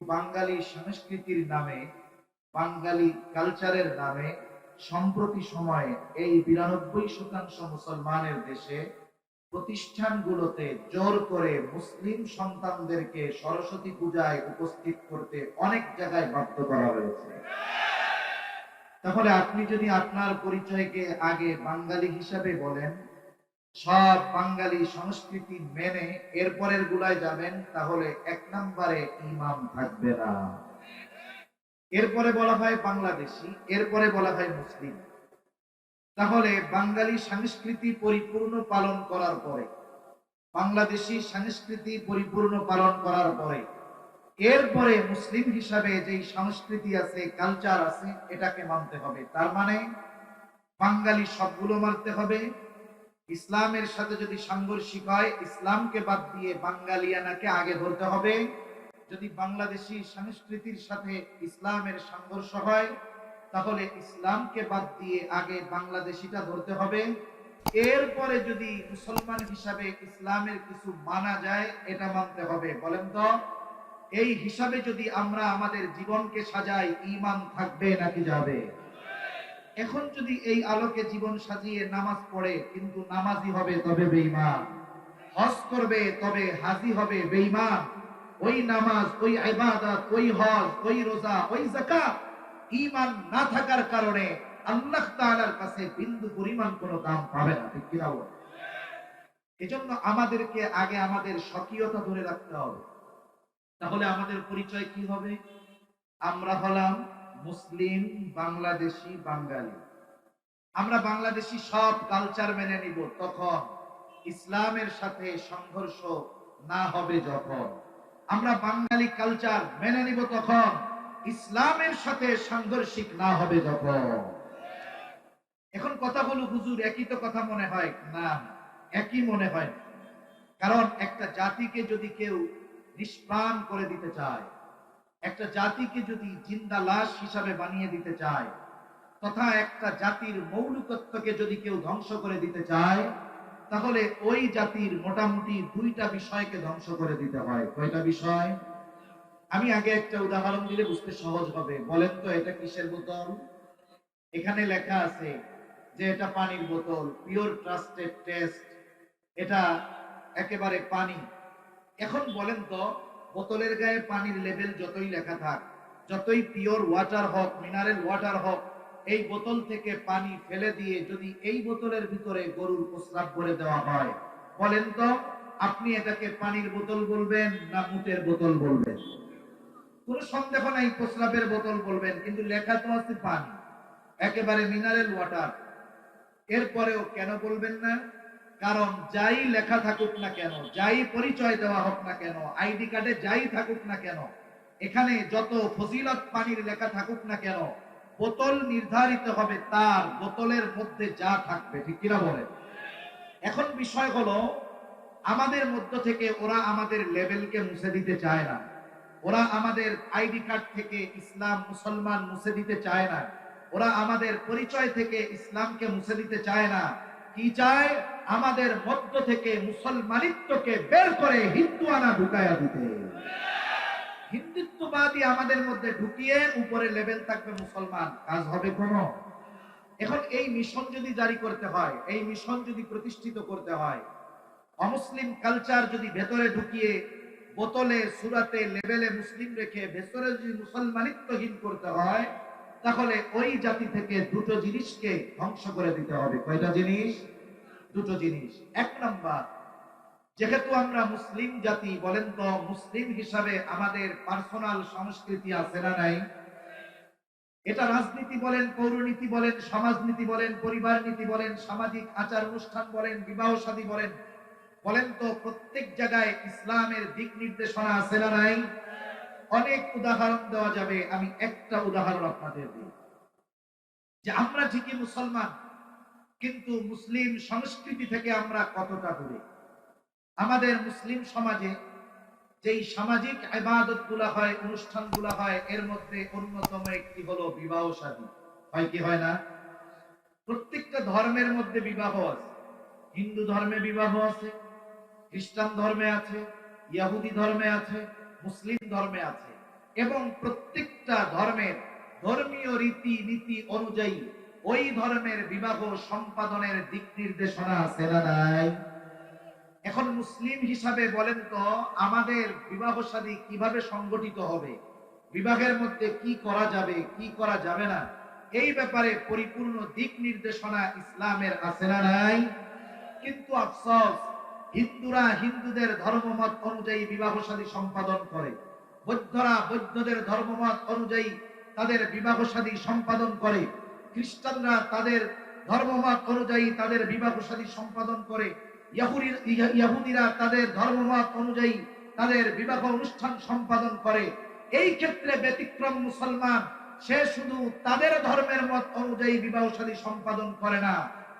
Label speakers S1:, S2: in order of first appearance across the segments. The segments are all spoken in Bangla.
S1: বাঙালি সংস্কৃতির নামে, বাঙালি কালচারের নামে সম্প্রতি সময়ে এই বিরানব্বই শতাংশ মুসলমানের দেশে প্রতিষ্ঠানগুলোতে জোর করে মুসলিম সন্তানদেরকে সরস্বতী পূজায় উপস্থিত করতে অনেক জায়গায় বাধ্য করা হয়েছে। তাহলে আপনি যদি আপনার পরিচয়কে আগে বাঙালি হিসাবে বলেন সব বাঙালি সংস্কৃতি মেনে এরপরের গুলায় যাবেন, তাহলে এক নম্বরে ইমাম থাকবে না। এরপরে বলা হয় বাংলাদেশি, এরপরে বলা হয় মুসলিম। তাহলে বাঙালি সংস্কৃতি পরিপূর্ণ পালন করার পরে, বাংলাদেশি সংস্কৃতি পরিপূর্ণ পালন করার পরে, এরপরে মুসলিম হিসাবে যেই সংস্কৃতি আছে কালচার আছে, এটাকে মানতে হবে। তার মানে বাঙালি সবগুলো মানতে হবে ইসলামের সাথে যদি সাংঘর্ষিক হয়, ইসলামকে বাদ দিয়ে বাঙালিয়ানাকে আগে ধরতে হবে। যদি বাংলাদেশি সংস্কৃতির সাথে ইসলামের সংঘর্ষ হয়, তাহলে ইসলামকে বাদ দিয়ে আগে বাংলাদেশিটা ধরতে হবে। এরপরে যদি মুসলমান হিসাবে ইসলামের কিছু মানা যায়, এটা মানতে হবে। বলেন তো, এই হিসাবে যদি আমরা আমাদের জীবনকে সাজাই ইমান থাকবে নাকি যাবে? এখন যদি এই আলোকে জীবন সাজিয়ে নামাজ পড়ে, কিন্তু নামাজি হবে তবে বেঈমান। হজ করবে তবে হাজি হবে বেঈমান। ওই নামাজ, ওই ইবাদত, ওই হজ, ওই রোজা, ওই যাকাত ঈমান না থাকার কারণে আল্লাহ তাআলার কাছে বিন্দু পরিমাণ কোনো দাম পাবে না, ঠিক কিনা বল? এজন্য আমাদেরকে আগে আমাদের স্বকীয়তা ধরে রাখতে হবে। তাহলে আমাদের পরিচয় কি হবে? আমরা হলাম মুসলিম, বাংলাদেশি, বাঙালি। আমরা বাংলাদেশি সব কালচার মেনে নিব তখন ইসলামের সাথে সংঘর্ষ না হবে যখন। আমরা বাঙালি কালচার মেনে নিব তখন ইসলামের সাথে সাংঘর্ষিক না হবে যখন। এখন কথা হলো হুজুর, একই তো কথা মনে হয়? না, একই মনে হয় কারণ একটা জাতিকে যদি কেউ নিষ্প্রাণ করে দিতে চায় একটা জাতিকে যদি জিন্দা লাশ হিসাবে বানিয়ে দিতে চায়, তথা একটা জাতির মৌলিকত্বকে যদি কেউ ধ্বংস করে দিতে চায়, তাহলে ওই জাতির মোটামুটি দুইটা বিষয়কে ধ্বংস করে দিতে হয়। কয়টা বিষয়? আমি আগে একটা উদাহরণ দিলে বুঝতে সহজ হবে। বলেন তো, এটা কিসের বোতল? এখানে লেখা আছে যে এটা পানির বোতল, পিওর ট্রাস্টেড টেস্ট। এটা একেবারে পানি। এখন বলেন তো বোতলের গায়ে পানির লেভেল যতই লেখা থাক, যতই পিওর ওয়াটার হোক মিনারেল ওয়াটার হোক, এই বোতল থেকে পানি ফেলে দিয়ে যদি এই বোতলের ভিতরে গরুর প্রস্রাব করে দেওয়া হয়, বলেন তো, আপনি এটাকে পানির বোতল বলবেন না মুটের বোতল বলবেন? কোনো সন্দেহ নাই, প্রস্রাবের বোতল বলবেন, কিন্তু লেখা তো আছে পানি, একেবারে মিনারেল ওয়াটার এরপরেও কেন বলবেন না? কারণ যাই লেখা থাকুক না কেন, যাই পরিচয় দেওয়া হোক না কেন, আইডি কার্ডে যাই থাকুক না কেন, এখানে যত ফজিলত পানির লেখা থাকুক না কেন, বোতল নির্ধারিত হবে তার বোতলের মধ্যে যা থাকবে, ঠিক কিনা বলে? এখন বিষয় হলো, আমাদের মধ্য থেকে ওরা আমাদের লেভেলকে মুছে দিতে চায় না। ওরা আমাদের আইডি কার্ড থেকে ইসলাম মুসলমান মুছে দিতে চায় না। ওরা আমাদের পরিচয় থেকে ইসলামকে মুছে দিতে চায় না। কি চায়? আমাদের মধ্য থেকে মুসলমানিত্বকে বের করে হিন্দু আনা ঢুকায়া দিতে। হিন্দুত্ববাদী আমাদের মধ্যে ঢুকিয়ে উপরে লেভেল থাকবে মুসলমান। কাজ হবে কোন। এখন এই মিশন যদি জারি করতে হয়, এই মিশন যদি প্রতিষ্ঠিত করতে হয়, অমুসলিম কালচার যদি ভেতরে ঢুকিয়ে বোতলে, সুরাতে লেভেলে মুসলিম রেখে ভেতরে যদি মুসলমানিত্বহীন করতে হয়, তাহলে ওই জাতি থেকে দুটো জিনিসকে ধ্বংস করে দিতে হবে। কয়টা জিনিস? দুটো জিনিস। এক নাম্বার, যেহেতু আমরা মুসলিম জাতি, বলেন তো, মুসলিম হিসাবে আমাদের পার্সোনাল সংস্কৃতি আছে না নাই? এটা রাজনীতি বলেন, পৌরনীতি বলেন, সমাজনীতি বলেন পরিবার নীতি বলেন, সামাজিক আচার অনুষ্ঠান বলেন, বিবাহ শাদী বলেন বলেন তো, প্রত্যেক জায়গায় ইসলামের দিক নির্দেশনা আছে না নাই? অনেক উদাহরণ দেওয়া যাবে, আমি একটা উদাহরণ আপনাদের দিই। যে আমরা ঠিকই মুসলমান কিন্তু মুসলিম সংস্কৃতি থেকে আমরা কতটা দূরে? আমাদের মুসলিম সমাজে যেই সামাজিক ইবাদতগুলা হয় অনুষ্ঠানগুলা হয়, এর মধ্যে অন্যতম একটি হলো বিবাহ শাদী হয় কি, হয় না? প্রত্যেকটা ধর্মের মধ্যে বিবাহ আছে। হিন্দু ধর্মে বিবাহ আছে, খ্রিস্টান ধর্মে আছে, ইয়াহুদি ধর্মে আছে, মুসলিম ধর্মে আছে। এবং প্রত্যেকটা ধর্মের ধর্মীয় রীতি নীতি অনুযায়ী ওই ধর্মের বিবাহ সম্পাদনের দিক নির্দেশনা আছে নাই এখন মুসলিম হিসাবে বলেন তো, আমাদের বিবাহ শাদী কীভাবে সংগঠিত হবে? বিবাহের মধ্যে কি করা যাবে, কি করা যাবে না? এই ব্যাপারে পরিপূর্ণ দিক নির্দেশনা ইসলামের আছে না নাই? কিন্তু আফসোস, হিন্দুরা হিন্দুদের ধর্মমত অনুযায়ী বিবাহ শাদী সম্পাদন করে। বৌদ্ধরা বৌদ্ধদের ধর্মমত অনুযায়ী তাদের বিবাহ শাদী সম্পাদন করে। খ্রিস্টানরা তাদের ধর্মমত অনুযায়ী তাদের বিবাহ শাদী সম্পাদন করে। ইয়াহুদিরা তাদের ধর্মমত অনুযায়ী তাদের বিবাহ অনুষ্ঠান সম্পাদন করে। এই ক্ষেত্রে ব্যতিক্রম মুসলমান, সে শুধু তাদের ধর্মের মত অনুযায়ী বিবাহ শাদী সম্পাদন করে না,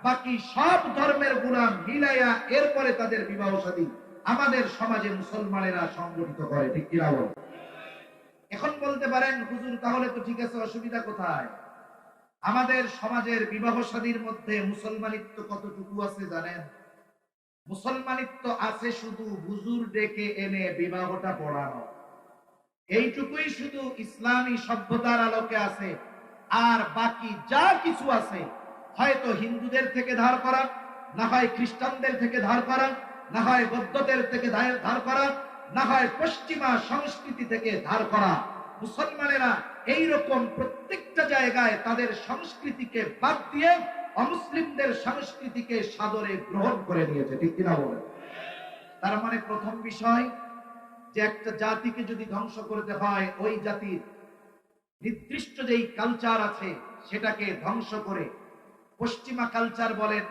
S1: বাকি সব ধর্মের গুণাম মিলাইয়া এরপরে তাদের বিবাহ শাদী আমাদের সমাজে মুসলমানেরা সংগঠিত করে। ঠিক কিনা এখন বলতে পারেন, হুজুর, তাহলে তো ঠিক আছে, অসুবিধা কোথায়? আমাদের সমাজের বিবাহ শাদীর মধ্যে মুসলমানিত্ব কতটুকু আছে জানেন? মুসলমানিত্ব আছে শুধু হুজুর ডেকে এনে বিবাহটা পড়ানো। এইটুকুই শুধু ইসলামী সভ্যতার আলোকে আছে। আর বাকি যা কিছু আছে, হয়তো হিন্দুদের থেকে ধার করা, না হয় খ্রিস্টানদের থেকে ধার করা, না হয় বৌদ্ধদের থেকে ধার করা, না হয় পশ্চিমা সংস্কৃতি থেকে ধার করা। মুসলমানেরা এই রকম প্রত্যেকটা জায়গায় তাদের সংস্কৃতিকে বাদ দিয়ে অমুসলিমদের সংস্কৃতিকে সাদরে গ্রহণ করে নিয়েছে, ঠিক কিনা বলেন? তার মানে প্রথম বিষয় যে একটা জাতিকে যদি ধ্বংস করতে হয়, ওই জাতির নির্দিষ্ট যেই কালচার আছে, সেটাকে ধ্বংস করে পশ্চিমা কালচার বলেন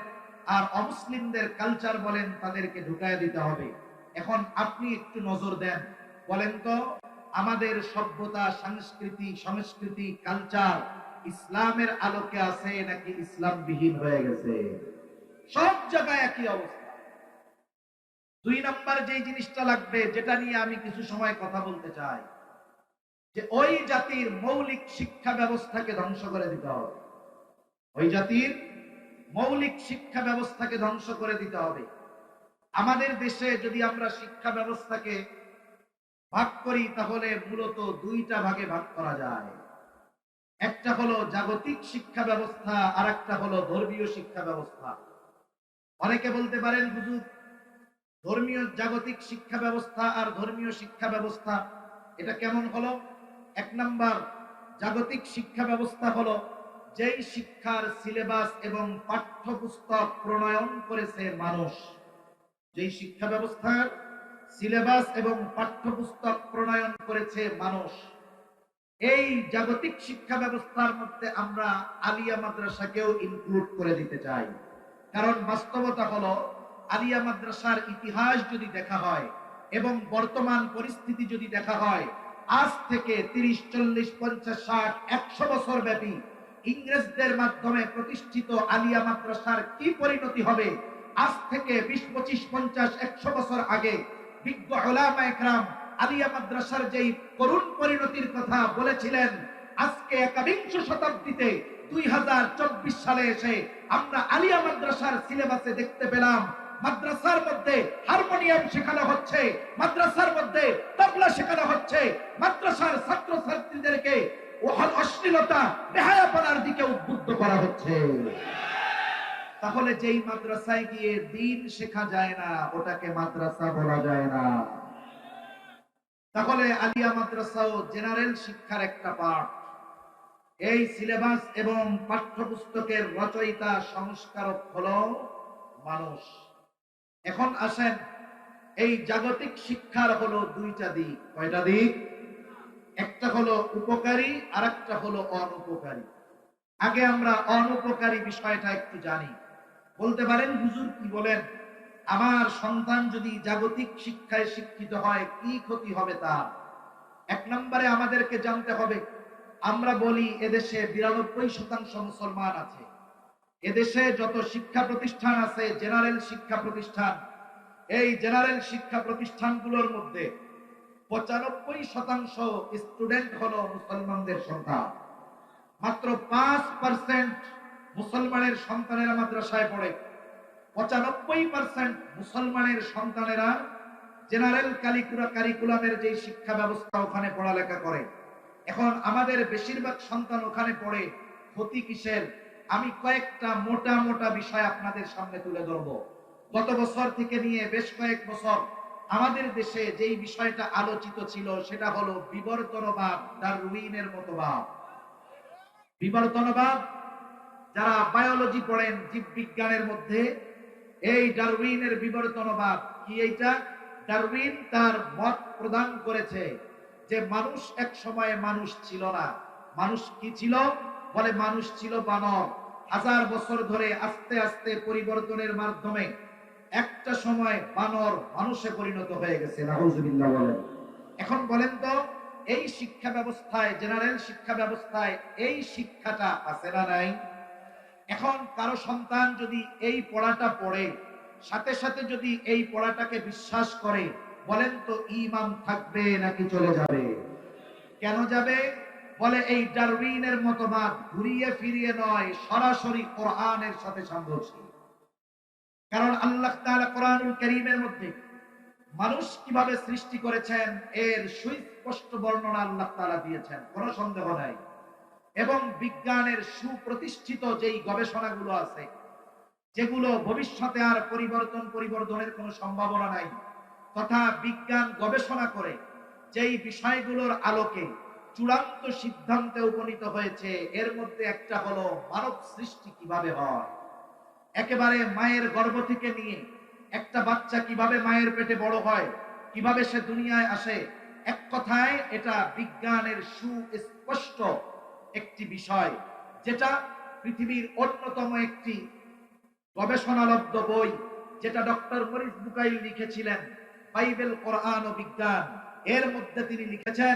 S1: আর অমুসলিমদের কালচার বলেন, তাদেরকে ঢুকায় দিতে হবে। এখন আপনি একটু নজর দেন, বলেন তো। আমাদের সভ্যতা, সংস্কৃতি সংস্কৃতি কালচার ইসলামের আলোকে আছে নাকি ইসলাম বিহীন হয়ে গেছে? সব জায়গায় একই অবস্থা। দুই নাম্বার যে জিনিসটা লাগবে, যেটা নিয়ে আমি কিছু সময় কথা বলতে চাই, যে ওই জাতির মৌলিক শিক্ষা ব্যবস্থাকে ধ্বংস করে দিতে হবে। ওই জাতির মৌলিক শিক্ষা ব্যবস্থাকে ধ্বংস করে দিতে হবে। আমাদের দেশে যদি আমরা শিক্ষা ব্যবস্থাকে ভাগ করি, তাহলে মূলত দুইটা ভাগে ভাগ করা যায়। একটা হলো জাগতিক শিক্ষা ব্যবস্থা আর একটা হলো ধর্মীয় শিক্ষা ব্যবস্থা। অনেকে বলতে পারেন, হুজুর, ধর্মীয় জাগতিক শিক্ষা ব্যবস্থা আর ধর্মীয় শিক্ষা ব্যবস্থা, এটা কেমন হলো? এক নাম্বার, জাগতিক শিক্ষা ব্যবস্থা হলো যেই শিক্ষার সিলেবাস এবং পাঠ্যপুস্তক প্রণয়ন করেছে মানুষ। যেই শিক্ষা ব্যবস্থার সিলেবাস এবং পাঠ্যপুস্তক প্রণয়ন করেছে মানুষ। এই জাগতিক শিক্ষা ব্যবস্থার মধ্যে আমরা আলিয়া মাদ্রাসাকেও ইনক্লুড করে দিতে চাই। কারণ বাস্তবতা হলো, আলিয়া মাদ্রাসার ইতিহাস যদি দেখা হয় এবং বর্তমান পরিস্থিতি যদি দেখা হয়, আজ থেকে তিরিশ, চল্লিশ, পঞ্চাশ, ষাট, একশো বছর ব্যাপী ইংরেজদের মাধ্যমে প্রতিষ্ঠিত আলিয়া মাদ্রাসার কি পরিণতি হবে? আজ থেকে বিশ, পঁচিশ, পঞ্চাশ, একশো বছর আগে বিজ্ঞ ওলামা একরাম আলিয়া মাদ্রাসার যেই করুণ পরিণতির কথা বলেছিলেন, আজকে একাবিংশ শতাব্দীতে দুই হাজার চব্বিশ সালে এসে আমরা আলিয়া মাদ্রাসার সিলেবাসে দেখতে পেলাম, মাদ্রাসার মধ্যে হারমোনিয়াম শেখানো হচ্ছে, মাদ্রাসার মধ্যে তবলা শেখানো হচ্ছে, মাদ্রাসার ছাত্র ছাত্রীদেরকে অশ্লীলতা, বেহায়াপনার দিকে উদ্বুদ্ধ করা হচ্ছে। তাহলে যেই মাদ্রাসায় গিয়ে দিন শেখা যায় না, ওটাকে মাদ্রাসা বলা যায় না। তাহলে আলিয়া মাদ্রাসাও জেনারেল শিক্ষার একটা পাঠ। এই সিলেবাস এবং পাঠ্যপুস্তকের রচয়িতা, সংস্কারক হলো মানুষ। এখন আসেন, এই জাগতিক শিক্ষার হলো দুইটা দিক। কয়টা দিক? একটা হলো উপকারী আর একটা হলো অনুপকারী। আগে আমরা অনুপকারী বিষয়টা একটু জানি। বলতে পারেন, হুজুর কি বলেন? আমার সন্তান যদি জাগতিক শিক্ষায় শিক্ষিত হয়, কি ক্ষতি হবে তার? এক নম্বরে আমাদেরকে জানতে হবে, আমরা বলি এদেশে বিরানব্বই শতাংশ মুসলমান আছে। এদেশে যত শিক্ষা প্রতিষ্ঠান আছে, জেনারেল শিক্ষা প্রতিষ্ঠান, এই জেনারেল শিক্ষা প্রতিষ্ঠানগুলোর মধ্যে পঁচানব্বই শতাংশ স্টুডেন্ট হলো মুসলমানদের সন্তান। মাত্র পাঁচ পার্সেন্ট মুসলমানের সন্তানেরা মাদ্রাসায় পড়ে। পঁচানব্বই পার্সেন্ট মুসলমানের সন্তানেরা জেনারেল কালিকুলা কারিকুলামের যে শিক্ষা ব্যবস্থা ওখানে পড়ালেখা করে। এখন আমাদের বেশিরভাগ সন্তান ওখানে পড়ে, ক্ষতি কিসের? আমি কয়েকটা মোটা মোটা বিষয় আপনাদের সামনে তুলে ধরব। গত বছর থেকে নিয়ে বেশ কয়েক বছর আমাদের দেশে যেই বিষয়টা আলোচিত ছিল সেটা হলো বিবর্তনবাদ ডারউইনের মতবাদ বিবর্তনবাদ যারা বায়োলজি পড়েন জীববিজ্ঞানের মধ্যে, এই ডারউইনের বিবর্তনবাদ কি এইটা? ডারউইন তার মত প্রদান করেছে যে মানুষ এক সময়ে মানুষ ছিল না। মানুষ কি ছিল? বলে মানুষ ছিল বানর। হাজার বছর ধরে আস্তে আস্তে পরিবর্তনের মাধ্যমে একটা সময় বানর মানুষে পরিণত হয়ে গেছে। নাউজুবিল্লাহ বলেন। এখন বলেন তো, এই শিক্ষা ব্যবস্থায়, জেনারেল শিক্ষা ব্যবস্থায় এই শিক্ষাটা আছে না নাই? এখন কারও সন্তান যদি এই পড়াটা পড়ে, সাথে সাথে যদি এই পড়াটাকে বিশ্বাস করে, বলেন তো ইমান থাকবে নাকি চলে যাবে? কেন যাবে? বলে এই ডারউইনের মতবাদ ঘুরিয়ে ফিরিয়ে নয়, সরাসরি কোরআনের সাথে সাংঘর্ষিক কারণ আল্লাহ তাআলা কোরআনুল কারীমের মধ্যে মানুষ কীভাবে সৃষ্টি করেছেন, এর সুস্পষ্ট বর্ণনা আল্লাহ তাআলা দিয়েছেন, কোনো সন্দেহ নাই। এবং বিজ্ঞানের সুপ্রতিষ্ঠিত যেই গবেষণাগুলো আছে, যেগুলো ভবিষ্যতে আর পরিবর্তন পরিবর্তনের কোনো সম্ভাবনা নাই। তথা বিজ্ঞান গবেষণা করে যেই বিষয়গুলোর আলোকে চূড়ান্ত সিদ্ধান্তে উপনীত হয়েছে, এর মধ্যে একটা হলো মানব সৃষ্টি কীভাবে হয়। একেবারে মায়ের গর্ভ থেকে নিয়ে একটা বাচ্চা কীভাবে মায়ের পেটে বড় হয়, কীভাবে সে দুনিয়ায় আসে, এক কথায় এটা বিজ্ঞানের সুস্পষ্ট একটি বিষয়, যেটা পৃথিবীর অন্যতম একটি গবেষণালব্ধ বই, যেটা ডক্টর মরিস বুকাইল লিখেছিলেন, বাইবেল, কোরআন ও বিজ্ঞান। এর মধ্যে তিনি লিখেছেন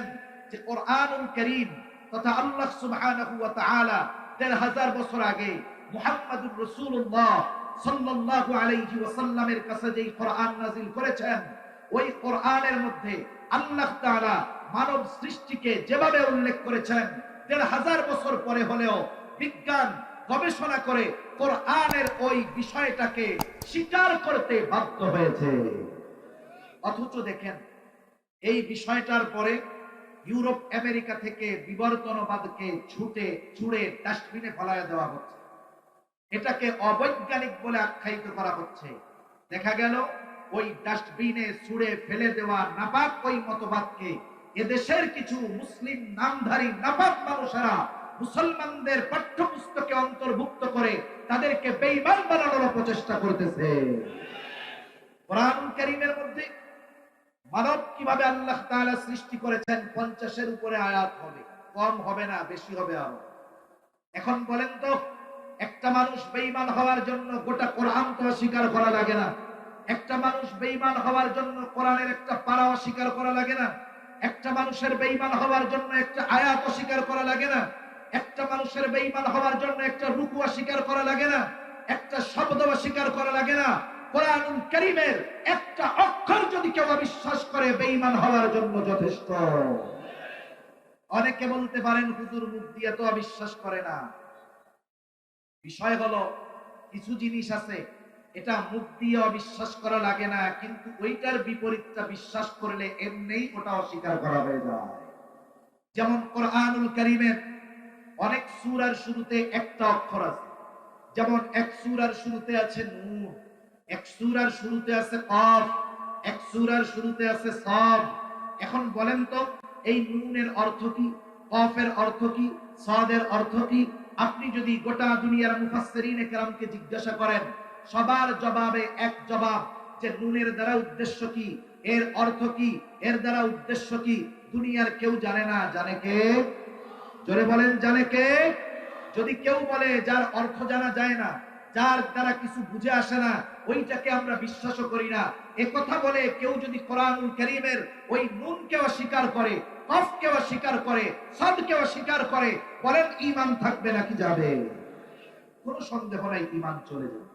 S1: যে কোরআনুল করিম তথা আল্লাহ তাআলা দেড় হাজার বছর আগে মুহাম্মাদুর রাসূলুল্লাহ সাল্লাল্লাহু আলাইহি ওয়াসাল্লামের কাছে যেই কোরআন করেছেন, ওই কোরআনের মধ্যে আল্লাহ তাআলা মানব সৃষ্টিকে যেভাবে উল্লেখ করেছেন দেড় হাজার বছর পরে হলেও বিজ্ঞান গবেষণা করে কোরআনের ওই বিষয়টাকে স্বীকার করতে বাধ্য হয়েছে। অথচ দেখেন, এই বিষয়টার পরে ইউরোপ, আমেরিকা থেকে বিবর্তনবাদকে ছুটে ছুড়ে ডাস্টবিনে ফেলায় দেওয়া হচ্ছে। এটাকে অবৈজ্ঞানিক বলে আখ্যায়িত করা হচ্ছে। দেখা গেল, ওই ডাস্টবিনে ছুড়ে ফেলে দেওয়া নাপাক ওই মতবাদকে এদেশের কিছু মুসলিম নামধারী নাপাক মানুষেরা মুসলমানদের পাঠ্যপুস্তকে অন্তর্ভুক্ত করে তাদেরকে বেঈমান বানানোর প্রচেষ্টা করতেছে। কোরআন কারীমের মধ্যে মানব কীভাবে আল্লাহ তাআলা সৃষ্টি করেছেন পঞ্চাশের উপরে আয়াত হবে, কম হবে না, বেশি হবে আরও। এখন বলেন তো, একটা মানুষ বেঈমান হওয়ার জন্য গোটা কোরআন তো স্বীকার করা লাগে না। একটা মানুষ বেঈমান হওয়ার জন্য কোরআনের একটা পাড়া অস্বীকার করা লাগে না। একটা মানুষের বেঈমান হওয়ার জন্য একটা আয়াত অস্বীকার করা লাগে না। একটা মানুষের বেঈমান হওয়ার জন্য একটা রুকু অস্বীকার করা লাগে না। একটা শব্দ অস্বীকার করা লাগে না। কোরআনুল কারীমের একটা অক্ষর যদি কেউ অবিশ্বাস করে, বেঈমান হওয়ার জন্য যথেষ্ট। অনেকে বলতে পারেন, হুজুর মুখ দিয়ে তো অবিশ্বাস করে না। বিষয় হলো, কিছু জিনিস আছে এটা মুখ দিয়ে অবিশ্বাস করা লাগে না, কিন্তু ওইটার বিপরীতটা বিশ্বাস করলে এমনিই ওটা অস্বীকার করা হয়ে যায়। যেমন কোরআনুল কারীমের অনেক সূরার শুরুতে একটা অক্ষর আছে। যেমন এক সূরার শুরুতে আছে নূর, এক সূরার শুরুতে আছে কফ, এক সূরার শুরুতে আছে সদ এখন বলেন তো, এই নুনের অর্থ কি? কফের অর্থ কি? সদের অর্থ কি? আপনি যদি গোটা দুনিয়ার মুফাসসিরিনে কেরামকে জিজ্ঞাসা করেন সবার জবাবে এক জবাব যে নুনের দ্বারা উদ্দেশ্য কি? এর অর্থ কি? এর দ্বারা উদ্দেশ্য কি? দুনিয়ার কেউ জানে না। জানে কে? জোরে বলেন, জানে কে? যদি কেউ বলে যার অর্থ জানা যায় না, যার দ্বারা কিছু বুঝে আসে না, ওইটাকে আমরা বিশ্বাসও করি না। কথা বলে কেউ যদি কোরআনুল করিমের ওই নুনকে অস্বীকার করে, কফকে অস্বীকার করে, সদকে অস্বীকার করে, বলেন ইমান থাকবে নাকি যাবে? কোনো সন্দেহ নাই ইমান চলে যাবে।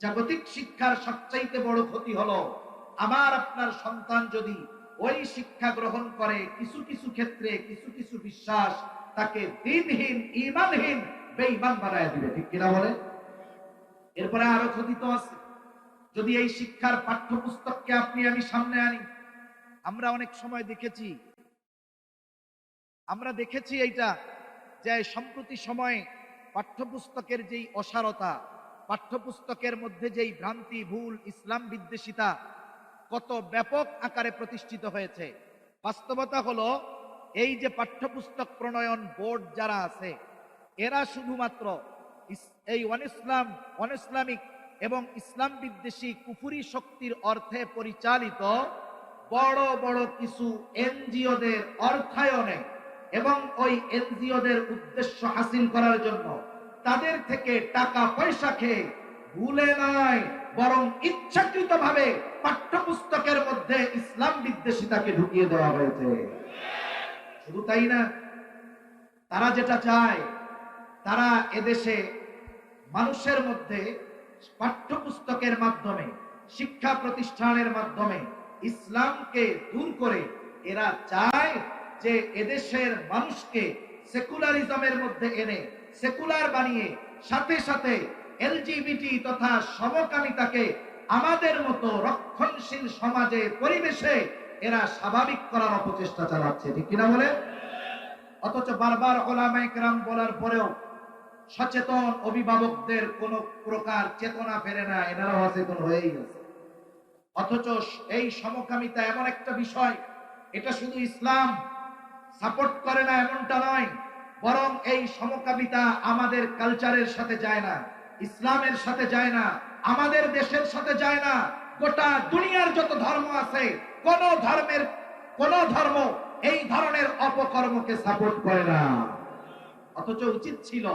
S1: জাগতিক শিক্ষার সবচাইতে বড় ক্ষতি হলো, আমার আপনার সন্তান যদি ওই শিক্ষা গ্রহণ করে, কিছু কিছু ক্ষেত্রে কিছু কিছু বিশ্বাস তাকে দিনহীন ইমানহীন বেঈমান বানায় দিবে, ঠিক কিনা বলে? এরপরে আরও ক্ষতি তো আছে, যদি এই শিক্ষার পাঠ্যপুস্তককে আপনি আমি সামনে আনি, আমরা অনেক সময় দেখেছি, আমরা দেখেছি এইটা যে সম্প্রতি সময়ে পাঠ্যপুস্তকের যেই অসারতা পাঠ্যপুস্তকের মধ্যে যেই ভ্রান্তি, ভুল, ইসলাম বিদ্বেষিতা কত ব্যাপক আকারে প্রতিষ্ঠিত হয়েছে। বাস্তবতা হলো, এই যে পাঠ্যপুস্তক প্রণয়ন বোর্ড যারা আছে, এরা শুধুমাত্র এই অন ইসলাম অন ইসলামিক এবং ইসলাম বিদ্বেষী কুফুরি শক্তির অর্থে পরিচালিত বড় বড় কিছু এনজিওদের অর্থায়নে এবং ওই এনজিওদের উদ্দেশ্য হাসিল করার জন্য তাদের থেকে টাকা পয়সা খেয়ে ভুলে নয়, বরং ইচ্ছাকৃতভাবে পাঠ্যপুস্তকের মধ্যে ইসলাম বিদ্বেষিতাকে ঢুকিয়ে দেওয়া হয়েছে। শুধু তাই না, তারা যেটা চায়, তারা এদেশে মানুষের মধ্যে পাঠ্যপুস্তকের মাধ্যমে, শিক্ষা প্রতিষ্ঠানের মাধ্যমে ইসলামকে দূর করে এরা চায় যে এদেশের মানুষকে সেকুলারিজমের মধ্যে এনে সেকুলার বানিয়ে সাথে সাথে এলজিবিটি তথা সমকামিতাকে আমাদের মতো রক্ষণশীল সমাজে, পরিবেশে এরা স্বাভাবিক করার অপচেষ্টা চালাচ্ছে। ঠিক কিনা বলে অথচ বারবার ওলামায়ে কেরাম বলার পরেও সচেতন অভিভাবকদের কোন প্রকার চেতনা ফেরে না, এনারাও অচেতন হয়েই গেছে অথচ এই সমকামিতা এমন একটা বিষয়, এটা শুধু ইসলাম সাপোর্ট করে না, এমনটা নয়। বরং এই সমকামিতা আমাদের কালচারের সাথে যায় না, ইসলামের সাথে যায় না, আমাদের দেশের সাথে যায় না। গোটা দুনিয়ার যত ধর্ম আছে, কোন ধর্মের, কোন ধর্ম এই ধরনের অপকর্মকে সাপোর্ট করে না। অথচ উচিত ছিল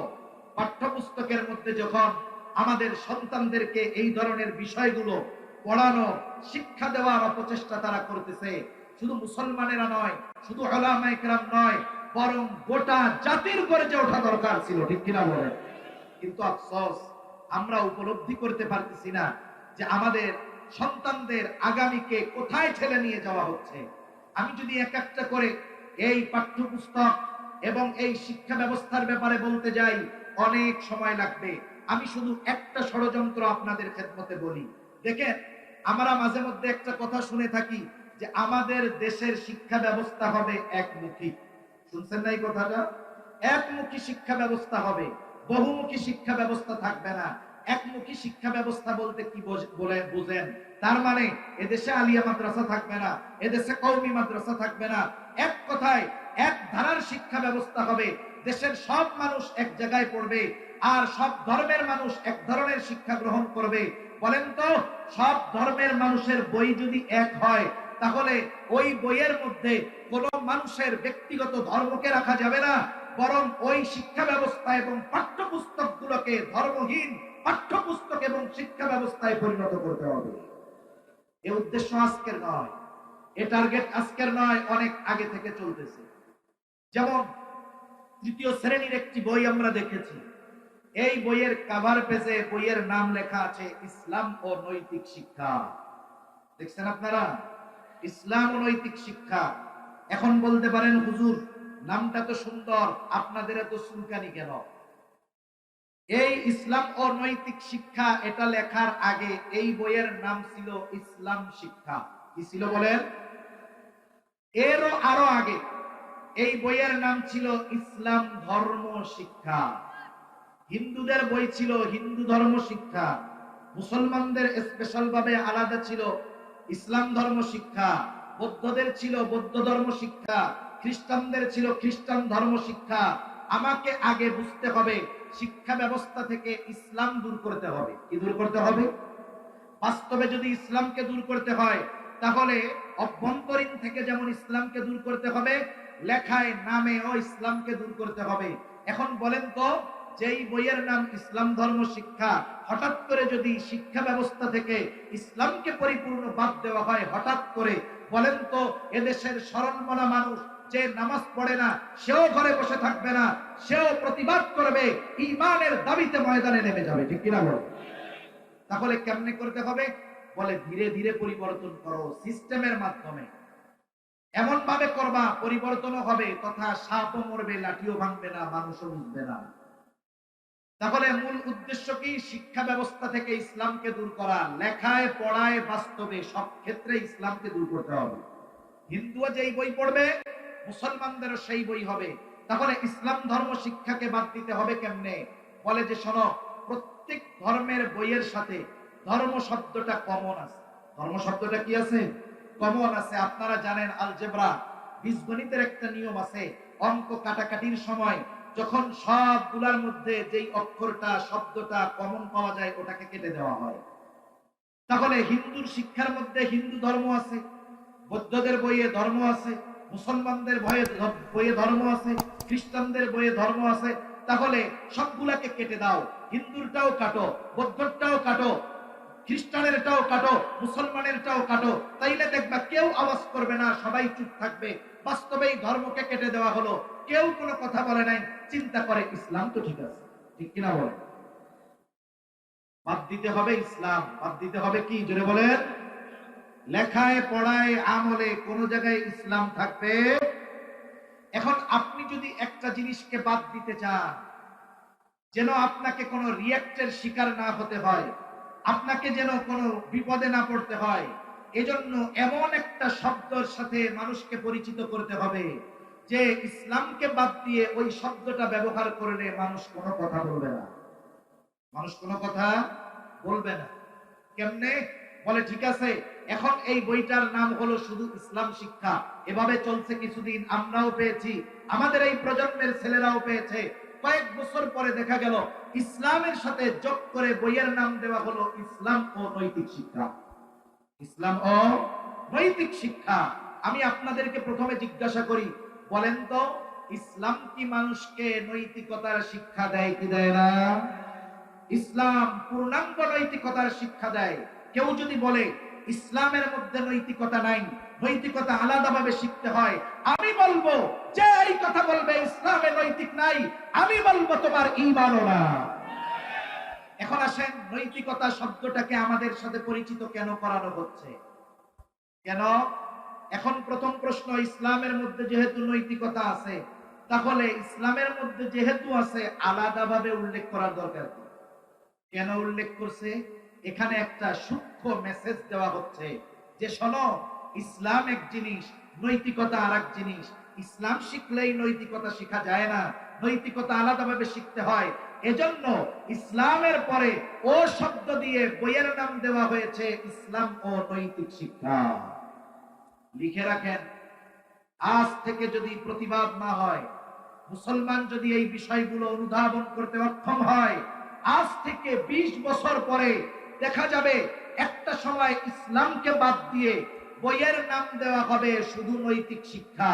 S1: পাঠ্যপুস্তকের মধ্যে যখন আমাদের সন্তানদেরকে এই ধরনের বিষয়গুলো পড়ানো, শিক্ষা দেওয়ার অপচেষ্টা তারা করতেছে, শুধু মুসলমানেরা নয়, শুধু আলামাইকরাম নয় বরং গোটা জাতির গড়ে ওঠা দরকার ছিল, ঠিক কিনা বলে কিন্তু আফসোস, আমরা উপলব্ধি করতে পারতেছি না যে আমাদের সন্তানদের আগামীকে কোথায় ঠেলে নিয়ে যাওয়া হচ্ছে। আমি যদি এক একটা করে এই পাঠ্যপুস্তক এবং এই শিক্ষা ব্যবস্থার ব্যাপারে বলতে যাই, অনেক সময় লাগবে। আমি শুধু একটা ষড়যন্ত্র আপনাদের খেদমতে বলি। দেখেন, আমরা মাঝে মধ্যে একটা কথা শুনে থাকি যে আমাদের দেশের শিক্ষা ব্যবস্থা হবে একমুখী। শুনছেন না এই কথাটা? একমুখী শিক্ষা ব্যবস্থা হবে, বহুমুখী শিক্ষা ব্যবস্থা থাকবে না। একমুখী শিক্ষা ব্যবস্থা বলতে কি বুঝেন? তার মানে এদেশে আলিয়া মাদ্রাসা থাকবে না, এদেশে কৌমি মাদ্রাসা থাকবে না। এক কথায়, এক ধারার শিক্ষা ব্যবস্থা হবে। দেশের সব মানুষ এক জায়গায় পড়বে, আর সব ধর্মের মানুষ এক ধরনের শিক্ষা গ্রহণ করবে। বলেন তো, সব ধর্মের মানুষের বই যদি এক হয় তাহলে ওই বইয়ের মধ্যে কোন মানুষের ব্যক্তিগত ধর্মকে রাখা যাবে না, বরং ওই শিক্ষা ব্যবস্থা এবং পাঠ্যপুস্তক গুলোকে ধর্মহীন পাঠ্যপুস্তক এবং শিক্ষা ব্যবস্থায় পরিণত করতে হবে। এ উদ্দেশ্য আজকের নয়, এ টার্গেট আজকের নয়, অনেক আগে থেকে চলতেছে। যেমন তৃতীয় শ্রেণির একটি বই আমরা দেখেছি। এই বইয়ের কাভার পেজে বইয়ের নাম লেখা আছে, ইসলাম ও নৈতিক শিক্ষা। দেখছেন আপনারা? ইসলাম নৈতিক শিক্ষা। এখন বলতে পারেন, হুজুর, নামটা তো সুন্দর, আপনাদের এত সুলকানি কেন? এই ইসলাম ও নৈতিক শিক্ষা, এটা লেখার আগে এই বইয়ের নাম ছিল ইসলাম শিক্ষা। কি ছিল বলেন? এরও আরও আগে এই বইয়ের নাম ছিল ইসলাম ধর্ম শিক্ষা। হিন্দুদের বই ছিল হিন্দু ধর্ম শিক্ষা। মুসলমানদের স্পেশাল ভাবে আলাদা ছিল ইসলাম ধর্ম শিক্ষা, বৌদ্ধদের ছিল বৌদ্ধ ধর্ম শিক্ষা, খ্রিস্টানদের ছিল খ্রিস্টান ধর্ম শিক্ষা। আমাকে আগে বুঝতে হবে, শিক্ষা ব্যবস্থা থেকে ইসলাম দূর করতে হবে। কি দূর করতে হবে? বাস্তবে যদি ইসলামকে দূর করতে হয়, তাহলে অভ্যন্তরীণ থেকে যেমন ইসলামকে দূর করতে হবে, লেখায়, নামে ও ইসলামকে দূর করতে হবে। এখন বলেন তো যেই বইয়ের নাম ইসলাম ধর্ম শিক্ষা, হঠাৎ করে যদি শিক্ষা ব্যবস্থা থেকে ইসলামকে পরিপূর্ণ বাদ দেওয়া হয়, হঠাৎ করে, বলেন তো, এদেশের স্মরণমনা মানুষ যে নামাজ পড়ে না, সেও ঘরে বসে থাকবে না, সেও প্রতিবাদ করবে ইমানের দাবিতে ময়দানে নেমে যাবে, ঠিক কিনা বলো? তাহলে কেমনে করতে হবে? বলে ধীরে ধীরে পরিবর্তন করো সিস্টেমের মাধ্যমে। এমন ভাবে করবা, পরিবর্তনও হবে, তথা সাপও মরবে, লাঠিও ভাঙবে না, মানুষও বুঝবে না। তাহলে মূল উদ্দেশ্য কি? শিক্ষা ব্যবস্থা থেকে ইসলামকে দূর করা। লেখায়, পড়ায়, বাস্তবে সব ক্ষেত্রে ইসলামকে দূর করতে হবে। হিন্দুও যেই বই পড়বে, মুসলমানদেরও সেই বই হবে। তাহলে ইসলাম ধর্ম শিক্ষাকে বাদ দিতে হবে কেমনে? বলে যে, শোনো, প্রত্যেক ধর্মের বইয়ের সাথে ধর্ম শব্দটা কমন আছে। ধর্ম শব্দটা কি আছে? কমন আছে। আপনারা জানেন আলজেব্রা বীজগণিতের একটা নিয়ম আছে, অঙ্ক কাটাকাটির সময় যখন সবগুলার মধ্যে যেই অক্ষরটা, শব্দটা কমন পাওয়া যায়, ওটাকে কেটে দেওয়া হয়। তাহলে হিন্দুর শিক্ষার মধ্যে হিন্দু ধর্ম আছে, বৌদ্ধদের বইয়ে ধর্ম আছে, মুসলমানদের বইয়ে বইয়ে ধর্ম আছে, খ্রিস্টানদের বইয়ে ধর্ম আছে, তাহলে সবগুলাকে কেটে দাও। হিন্দুরটাও কাটো বৌদ্ধটাও কাটো, খ্রিস্টানেরটাও কাটো, মুসলমানেরটাও কাটো। তাইলে দেখবা কেউ আওয়াজ করবে না, সবাই চুপ থাকবে। বাস্তবেই ধর্মকে কেটে দেওয়া হলো। কেউ কোনো কথা বলে নাই, চিন্তা করে ইসলাম তো ঠিক আছে, ঠিক কিনা বলে বাদ দিতে হবে ইসলাম, বাদ দিতে হবে কি, জোরে বলেন? লেখায়, পড়ায়, আমলে কোন জায়গায় ইসলাম থাকবে? এখন আপনি যদি একটা জিনিসকে বাদ দিতে চান, যেন আপনাকে কোনো রিয়াক্টের শিকার না হতে হয়, আপনাকে যেন কোনো বিপদে না পড়তে হয়, এজন্য এমন একটা শব্দের সাথে মানুষকে পরিচিত করতে হবে। যে ইসলামকে বাদ দিয়ে ওই শব্দটা ব্যবহার করলে মানুষ কোনো কথা বলবে না। মানুষ কোনো কথা বলবে না। কেমনে? বলে, ঠিক আছে, এখন এই বইটার নাম হলো শুধু ইসলাম শিক্ষা। এভাবে চলছে কিছুদিন, আমরাও পেয়েছি, আমাদের এই প্রজন্মের ছেলেরাও পেয়েছে। কয়েক বছর পরে দেখা গেল, ইসলামের সাথে যোগ করে বইয়ের নাম দেওয়া হলো ইসলাম ও নৈতিক শিক্ষা। ইসলাম ও নৈতিক শিক্ষা। আমি আপনাদেরকে প্রথমে জিজ্ঞাসা করি বলেন তো, ইসলাম কি মানুষকে নৈতিকতার শিক্ষা দেয় কি দেয় না? ইসলাম পূর্ণাঙ্গ নৈতিকতার শিক্ষা দেয়। কেউ যদি বলে, ইসলামের মধ্যে নৈতিকতা নাই, নৈতিকতা আলাদাভাবে শিখতে হয়, আমি বলব, যে এই কথা বলবে, ইসলামে নৈতিক নাই, আমি বলব তোমার ইমানও না। এখন আসেন, নৈতিকতা শব্দটাকে আমাদের সাথে পরিচিত কেন করানো হচ্ছে? কেন? এখন প্রথম প্রশ্ন, ইসলামের মধ্যে যেহেতু নৈতিকতা আছে, তাহলে ইসলামের মধ্যে যেহেতু আছে, আলাদাভাবে উল্লেখ করার দরকার কেন উল্লেখ করছে? এখানে একটা সূক্ষ্ম মেসেজ দেওয়া হচ্ছে যে, শোনো, ইসলাম এক জিনিস, নৈতিকতা আর এক জিনিস। ইসলাম শিখলেই নৈতিকতা শেখা যায় না, নৈতিকতা আলাদাভাবে শিখতে হয়। এজন্য ইসলামের পরে ও শব্দ দিয়ে বইয়ের নাম দেওয়া হয়েছে, ইসলাম ও নৈতিক শিক্ষা। লিখে রাখেন, আজ থেকে যদি প্রতিবাদ না হয়, মুসলমান যদি এই বিষয়গুলো অনুধাবন করতে অক্ষম হয়, আজ থেকে ২০ বছর পরে দেখা যাবে একটা সময় ইসলামকে বাদ দিয়ে বইয়ের নাম দেওয়া হবে শুধু নৈতিক শিক্ষা।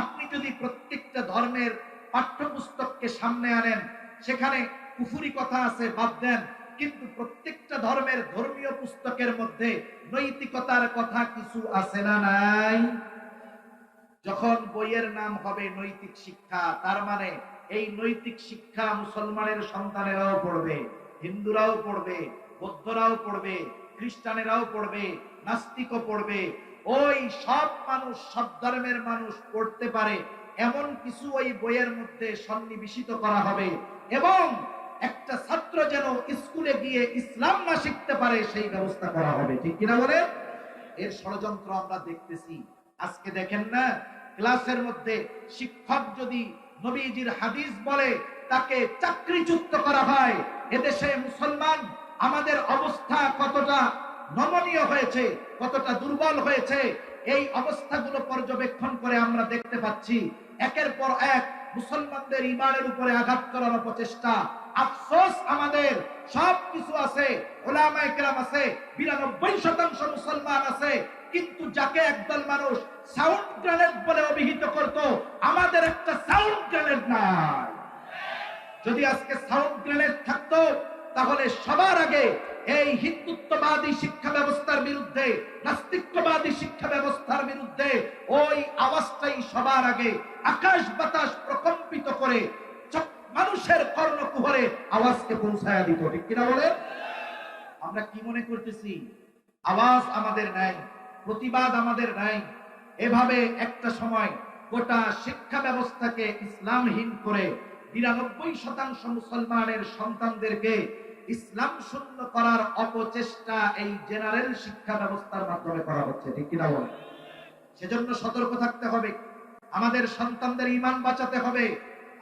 S1: আপনি যদি প্রত্যেকটা ধর্মের পাঠ্যপুস্তককে সামনে আনেন, সেখানে কুফুরি কথা আছে, বাদ দেন কিন্তু প্রত্যেকটা ধর্মের ধর্মীয় পুস্তকের মধ্যে নৈতিকতার কথা কিছু আছে না নাই? যখন বইয়ের নাম হবে নৈতিক শিক্ষা, তার মানে এই নৈতিক শিক্ষা মুসলমানের সন্তানেরাও পড়বে, হিন্দুরাও পড়বে, বৌদ্ধরাও পড়বে, খ্রিস্টানেরাও পড়বে, নাস্তিকও পড়বে। ওই সব মানুষ, সব ধর্মের মানুষ পড়তে পারে, এমন কিছু ওই বইয়ের মধ্যে সন্নিবেশিত করা হবে। এবং একটা ছাত্র যেন স্কুলে গিয়ে ইসলাম না শিখতে পারে, সেই ব্যবস্থা করা হবে। ঠিক কিনা বলে এর ষড়যন্ত্র আমরা দেখতেছি। আজকে দেখেন না, ক্লাসের মধ্যে শিক্ষক যদি নবীজির হাদিস বলে, তাকে চাকরিচ্যুত করা হয়। এদেশে মুসলমান, আমাদের অবস্থা কতটা নমনীয় হয়েছে, কতটা দুর্বল হয়েছে, এই অবস্থাগুলো পর্যবেক্ষণ করে আমরা দেখতে পাচ্ছি। একের পর এক মুসলমানদের ইমানের উপরে আঘাত করার প্রচেষ্টা আফসোস আমাদের সব কিছু আছে, ওলামায়ে কেরাম আছে, বিরানব্বই শতাংশ মুসলমান আছে, কিন্তু যাকে একদল মানুষ সাউন্ড গ্রেনেড বলে অভিহিত করত, আমাদের একটা সাউন্ড গ্রেনেড নাই। যদি আজকে সাউন্ড গ্রেনেড থাকতো, তাহলে সবার আগে এই হিন্দুত্ববাদী শিক্ষা ব্যবস্থার বিরুদ্ধে নাস্তিক্যবাদী শিক্ষা ব্যবস্থার বিরুদ্ধে ওই আওয়াজটাই সবার আগে আকাশ বাতাস প্রকম্পিত করে মানুষের কর্ণকুহরে আওয়াজকে পৌঁছায়া দিত, ঠিক কিনা বলে আমরা কি মনে করতেছি? আওয়াজ আমাদের নাই, প্রতিবাদ আমাদের নাই। এভাবে একটা সময় গোটা শিক্ষা ব্যবস্থাকে ইসলামহীন করে নিরানব্বই শতাংশ মুসলমানের সন্তানদেরকে ইসলাম শূন্য করার অপচেষ্টা এই জেনারেল শিক্ষা ব্যবস্থার মাধ্যমে করা হচ্ছে, ঠিক কিনা বলে সেজন্য সতর্ক থাকতে হবে। আমাদের সন্তানদের ইমান বাঁচাতে হবে।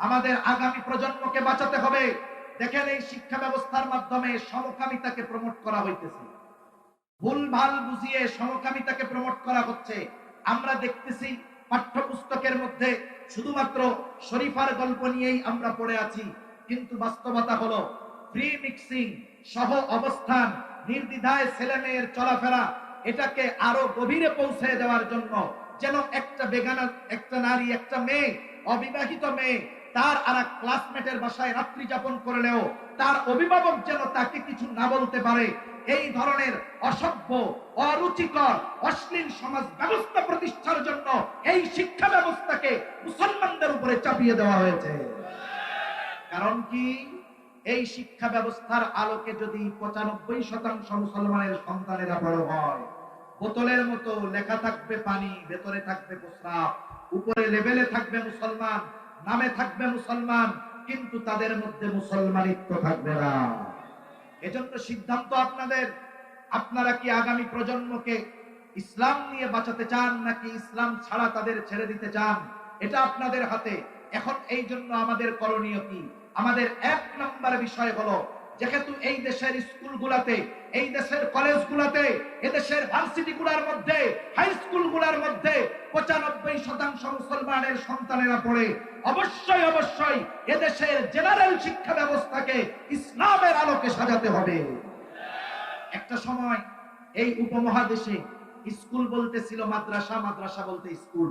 S1: আমাদের আগামী প্রজন্মকে বাঁচাতে হবে। দেখেন এই শিক্ষা ব্যবস্থার মাধ্যমে সমকামিতাকে প্রমোট করা হইতেছে। ভুল ভালো বুঝিয়ে সমকামিতাকে প্রমোট করা হচ্ছে। আমরা দেখতেছি পাঠ্যপুস্তকের মধ্যে শুধুমাত্র শরীফার গল্প নিয়েই আমরা পড়ে আছি। কিন্তু বাস্তবতা হলো ফ্রি মিক্সিং সহ অবস্থান, নির্দ্বিধায় ছেলে মেয়ের চলাফেরা, এটাকে আরও গভীরে পৌঁছে দেওয়ার জন্য যেন একটা বেগানা, একটা নারী, একটা মেয়ে, অবিবাহিত মেয়ে তার আর এক ক্লাসমেটের বাসায় রাত্রি যাপন করলেও তার অভিভাবক যেন তাকে কিছু না বলতে পারে। এই ধরনের অসভ্য, অরুচিকর, অশ্লীল সমাজ ব্যবস্থা প্রতিষ্ঠার জন্য এই শিক্ষা ব্যবস্থাকে মুসলমানদের উপরে চাপিয়ে দেওয়া হয়েছে। কারণ কি? এই শিক্ষা ব্যবস্থার আলোকে যদি পঁচানব্বই শতাংশ মুসলমানের সন্তানেরা বড় হয়, বোতলের মতো লেখা থাকবে পানি, ভেতরে থাকবে প্রস্রাব, উপরে লেভেলে থাকবে মুসলমান নামে থাকবে মুসলমান, কিন্তু তাদের মধ্যে মুসলমানিত্ব থাকবে না। এজন্য সিদ্ধান্ত আপনাদের, আপনারা কি আগামী প্রজন্মকে ইসলাম নিয়ে বাঁচাতে চান, নাকি ইসলাম ছাড়া তাদের ছেড়ে দিতে চান? এটা আপনাদের হাতে। এখন এই জন্য আমাদের করণীয় কি? আমাদের এক নম্বর বিষয় হলো যেহেতু এই দেশের স্কুলগুলাতে, এই দেশের কলেজগুলাতে, এদেশের ভার্সিটি গুলার মধ্যে, হাই স্কুলগুলার মধ্যে পঁচানব্বই শতাংশ মুসলমানের সন্তানেরা পড়ে, অবশ্যই অবশ্যই এদেশের জেনারেল শিক্ষা ব্যবস্থাকে ইসলামের আলোকে সাজাতে হবে। একটা সময় এই উপমহাদেশে স্কুল বলতে ছিল মাদ্রাসা মাদ্রাসা বলতে স্কুল।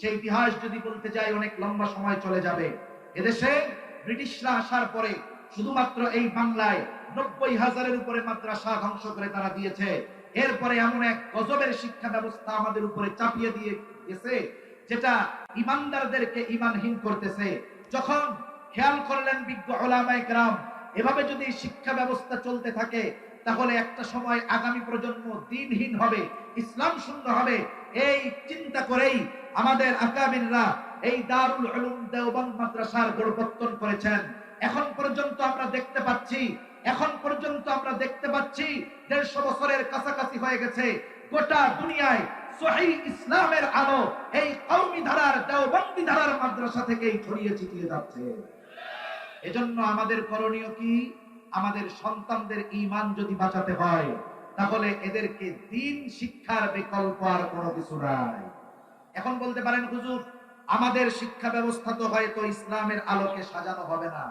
S1: সেই ইতিহাস যদি বলতে যাই, অনেক লম্বা সময় চলে যাবে। এদেশে ব্রিটিশরা আসার পরে শুধুমাত্র এই বাংলায় নব্বই হাজারের উপরে মাদ্রাসা ধ্বংস করে তারা দিয়েছে। এরপরে এমন এক গজবের শিক্ষা ব্যবস্থা আমাদের উপরে চাপিয়ে দিয়ে গেছে, যেটা ইমানদারদেরকে ইমানহীন করতেছে। যখন খেয়াল করলেন বিজ্ঞ ওলামায়ে কেরাম, এভাবে যদি শিক্ষা ব্যবস্থা চলতে থাকে, তাহলে একটা সময় আগামী প্রজন্ম দিনহীন হবে, ইসলাম শূন্য হবে। এই চিন্তা করেই আমাদের আকাবিনরা এই দারুল উলুম দেওবন্দ মাদ্রাসার গোড়পত্তন করেছেন। এখন পর্যন্ত আমরা দেখতে পাচ্ছি, এখন পর্যন্ত আমরা দেখতে পাচ্ছি দেড়শো বছরের কাছাকাছি হয়ে গেছে। গোটা দুনিয়ায় সহি ইসলামের আলো এই কৌমি ধারার, দেওবন্দি ধারার মাদ্রাসা থেকেই ছড়িয়ে ছিটিয়ে যাচ্ছে। এজন্য আমাদের করণীয় কি? আমাদের সন্তানদের ইমান যদি বাঁচাতে হয়, তাহলে এদেরকে দিন শিক্ষার বিকল্প আর কোনো কিছু নাই। এখন বলতে পারেন, হুজুর, আমাদের শিক্ষা ব্যবস্থা তো হয়তো ইসলামের আলোকে সাজানো হবে না।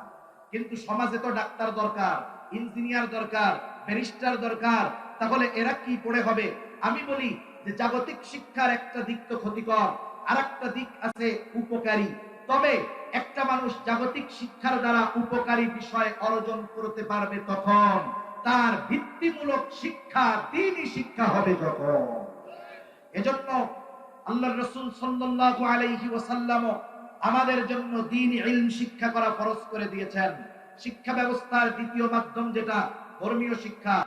S1: কিন্তু সমাজে তো ডাক্তার দরকার, ইঞ্জিনিয়ার দরকার, ব্যারিস্টার দরকার। তাহলে এরা কি পড়ে হবে? আমি বলি যে জাগতিক শিক্ষার একটা দিক তো ক্ষতিকর আর একটা দিক আছে উপকারী। তবে একটা মানুষ জাগতিক শিক্ষার দ্বারা উপকারী বিষয় অর্জন করতে পারবে তখন, তার ভিত্তিমূলক শিক্ষা, দিনই শিক্ষা হবে যখন। এজন্য আল্লাহ রসুল সাল্লাল্লাহু আলাইহি ওয়াসাল্লাম আমাদের জন্য দিন ইলম শিক্ষা করা ফরজ করে দিয়েছেন। শিক্ষা ব্যবস্থার দ্বিতীয় মাধ্যম যেটা, ধর্মীয় শিক্ষা।